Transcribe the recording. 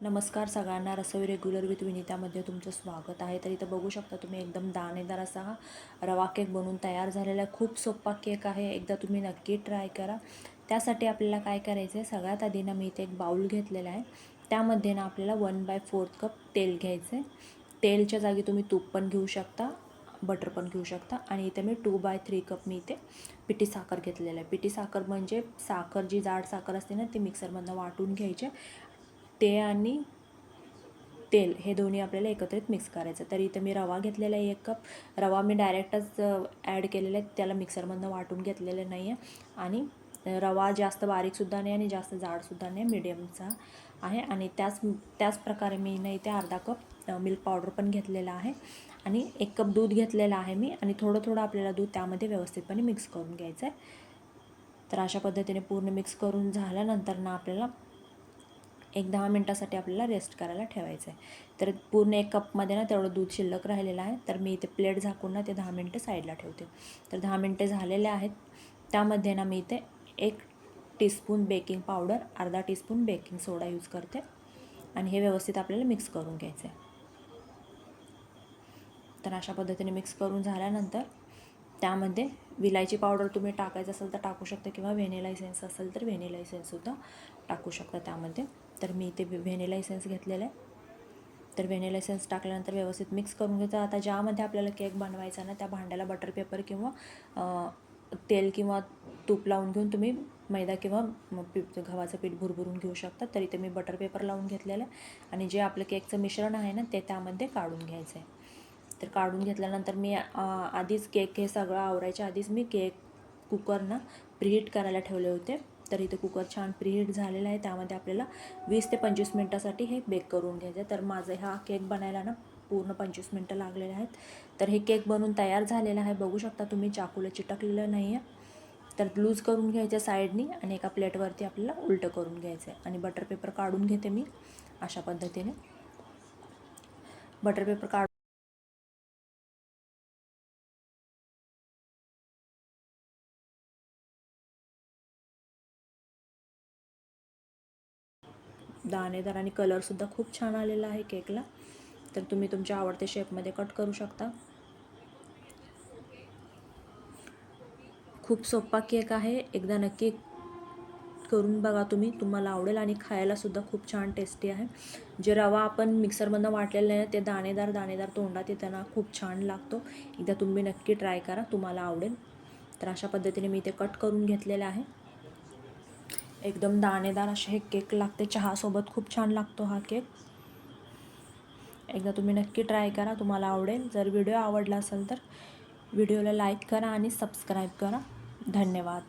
नमस्कार सगळ्यांना रसोई regular with विनितामध्ये तुमचं स्वागत आहे. तर इथं बघू शकता तुम्ही एकदम दाणेदार असा हा रवा केक बनवून तयार झालेला आहे. खूप सोपा केक आहे. एकदा तुम्ही नक्की ट्राय करा. त्यासाठी आपल्याला काय करायचं आहे सगळ्यात आधी ना मी इथे एक बाऊल घेतलेला आहे. त्यामध्ये ना आपल्याला वन बाय फोर्थ कप तेल घ्यायचं आहे तेलच्या जागी तुम्ही तूप पण घेऊ शकता बटर पण घेऊ शकता. आणि इथे मी टू बाय थ्री कप मी इथे पिठी साखर घेतलेलं आहे. पिठी साखर म्हणजे साखर जी जाड साखर असते ना ती मिक्सरमधनं वाटून घ्यायचे. ते आणि तेल हे दोन्ही आपल्याला एकत्रित मिक्स करायचं. तर इथं मी रवा घेतलेला आहे एक कप रवा मी डायरेक्टच ॲड केलेला आहे. त्याला मिक्सरमधनं वाटून घेतलेलं नाही आहे आणि रवा जास्त बारीकसुद्धा नाही आणि जास्त जाडसुद्धा नाही. मिडियमचा आहे. आणि त्याच त्याच प्रकारे मी ना इथे अर्धा कप मिल्क पावडर पण घेतलेला आहे. आणि एक कप दूध घेतलेलं आहे मी. आणि थोडं थोडं आपल्याला दूध त्यामध्ये व्यवस्थितपणे मिक्स करून घ्यायचं आहे तर अशा पद्धतीने पूर्ण मिक्स करून झाल्यानंतर ना आपल्याला एक दहा मिनटासाठी आपल्याला रेस्ट करायला ठेवायचं आहे तर पूर्ण एक कपमध्ये ना तेवढं दूध शिल्लक राहिलेलं आहे. तर मी इथे प्लेट झाकून ना ते दहा मिनटं साईडला ठेवते. तर दहा मिनटं झालेले आहेत. त्यामध्ये ना मी इथे एक टीस्पून बेकिंग पावडर अर्धा टीस्पून बेकिंग सोडा यूज करते. आणि हे व्यवस्थित आपल्याला मिक्स करून घ्यायचं आहे तर अशा पद्धतीने मिक्स करून झाल्यानंतर त्यामध्ये विलायची पावडर तुम्ही टाकायचं असेल तर टाकू शकता किंवा व्हेनिला इसेन्स असेल तर व्हेनिला इसेन्ससुद्धा टाकू शकता त्यामध्ये. तर मी इथे व्हेनिला एसेन्स घेतलेला आहे. तर व्हेनिला एसेन्स टाकल्यानंतर व्यवस्थित मिक्स करून घेतो आता ज्यामध्ये आपल्याला केक बनवायचा ना त्या भांड्याला बटर पेपर किंवा तेल किंवा तूप लावून घेऊन तुम्ही मैदा किंवा पीठ गव्हाचं पीठ भुरभुरून घेऊ शकता. तरी ते मी बटर पेपर लावून घेतलेलं आहे. आणि जे आपलं केकचं मिश्रण आहे ना ते त्यामध्ये काढून घ्यायचं आहे तर काढून घेतल्यानंतर मी आधीच केक हे सगळं आवरायच्या आधीच मी केक कुकरनं प्रीहीट करायला ठेवले होते. तर इथे कुकर छान प्रीहीट झालेला आहे. त्यामध्ये आपल्याला वीस ते पंचवीस मिनटासाठी हे बेक करून घ्यायचं आहे. तर माझं हा केक बनायला ना पूर्ण पंचवीस मिनटं लागलेले आहेत. तर हे केक बनवून तयार झालेलं आहे. बघू शकता तुम्ही चाकूला चिटकलेलं नाही आहे. तर लूज करून घ्यायचं साईडनी आणि एका प्लेटवरती आपल्याला उलटं करून घ्यायचं आहे. आणि बटर पेपर काढून घेते मी अशा पद्धतीने. बटर पेपर काढ दाणेदार आणि कलरसुद्धा खूप छान आलेला आहे केकला तर तुम्ही तुमच्या आवडत्या शेपमध्ये कट करू शकता. खूप सोपा केक आहे. एकदा नक्की करून बघा तुम्ही. तुम्हाला आवडेल आणि खायलासुद्धा खूप छान टेस्टी आहे. जे रवा आपण मिक्सरमधनं वाटलेलं आहे ते दाणेदार दाणेदार तोंडात येताना खूप छान लागतो. एकदा तुम्ही नक्की ट्राय करा तुम्हाला आवडेल. तर अशा पद्धतीने मी ते कट करून घेतलेले आहे. एकदम दाणेदार असे हे केक लागते. चहासोबत खूप छान लागतो हा केक. एकदा तुम्ही नक्की ट्राय करा तुम्हाला आवडेल. जर व्हिडिओ आवडला असेल तर व्हिडिओला लाईक करा आणि सबस्क्राईब करा. धन्यवाद.